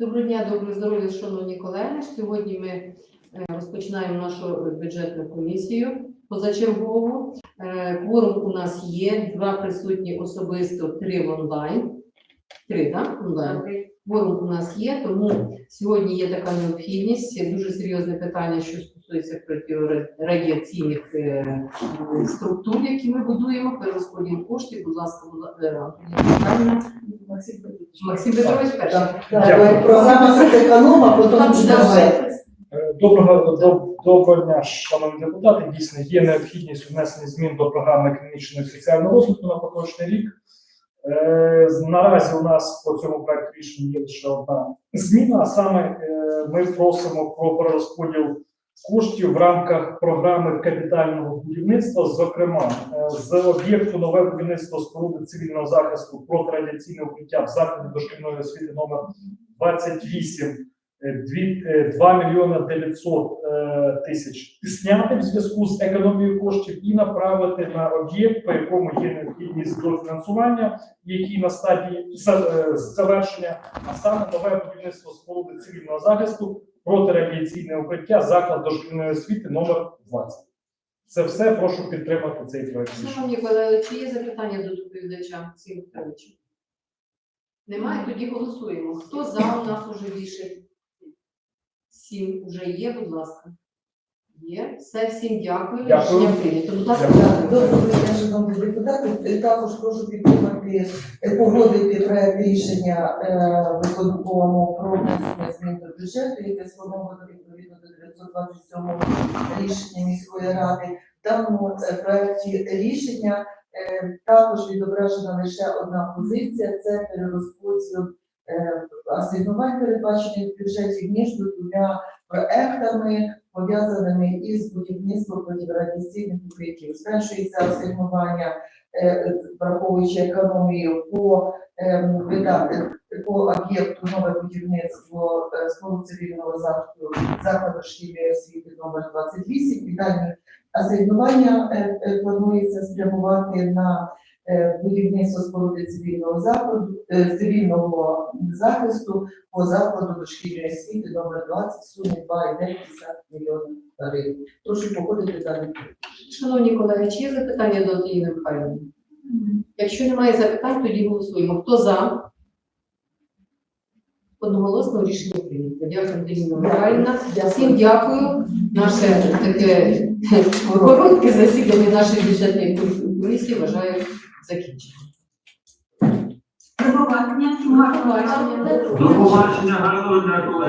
Доброго дня, доброго здоров'я, шановні колеги. Сьогодні ми е, розпочинаємо нашу бюджетну комісію позачергову. Е, Кворум у нас є, два присутні особисто, три в онлайн. Три, так? Онлайн. Кворум у нас є, тому сьогодні є така необхідність. Дуже серйозне питання, що стосується протирадіаційних е, структур, які ми будуємо, перерозподіл коштів. Будь ласка, е, Антоніна Михайлівна. Максим Петрович перший. Дякую. Програма «Соцеконома», потім. Е, Доброго доб- доброго дня, шановні депутати. Дійсно, є необхідність внесення змін до програми економічного і соціального розвитку на поточний рік. Е, Наразі у нас по цьому проекту рішення є лише одна зміна, а саме е, ми просимо про перерозподіл коштів в рамках програми капітального будівництва, зокрема е, з об'єкту нове будівництво споруди цивільного захисту протирадіаційне укриття в закладі дошкільної освіти номер 28 е, дві- е, 2 мільйона 900 е, тисяч. Зняти в зв'язку з економією коштів і направити на об'єкт, по якому є необхідність до фінансування, який на стадії е, завершення, а саме нове будівництво споруди цивільного захисту протирадіаційне укриття заклад дошкільної освіти номер 20. Це все. Прошу підтримати цей проект. Шановні колеги, чи є запитання до доповідача Максима Петровича? Немає, тоді голосуємо. Хто за у нас уже більше? Сім вже є, будь ласка. Є. Все, всім дякую. Дякую. Рішення прийнято. Будь ласка, Дякую. Доброго дня, шановні депутати. Також прошу підтримати, е, погодити проект рішення е, виконкому про внесення бюджету, яке сформовано відповідно до 927 рішення міської ради. В даному проекті рішення е, також відображена лише одна позиція це перерозподіл е, асигнувань, передбачених в бюджеті між двома проектами, пов'язаними із будівництвом протирадіаційних укриттів. Зменшується асигнування, враховуючи економію по ем, по об'єкту нове будівництво е, споруд цивільного захисту закладу шкільної освіти номер 28. І дані асигнування е, е, планується спрямувати на е, будівництво споруди цивільного закладу, е, цивільного захисту по закладу дошкільної освіти номер 20 в сумі 2,9 мільйонів гривень. Прошу погодити дані. Шановні колеги, чи є запитання до Антоніни Михайлівни? Якщо немає запитань, тоді голосуємо. Хто за? Одноголосно рішення прийнято. Дякую, Антоніна Михайлівна. Всім дякую. Наше таке коротке засідання нашої бюджетної комісії вважаю закінчено. До побачення. До гарного дня, колеги.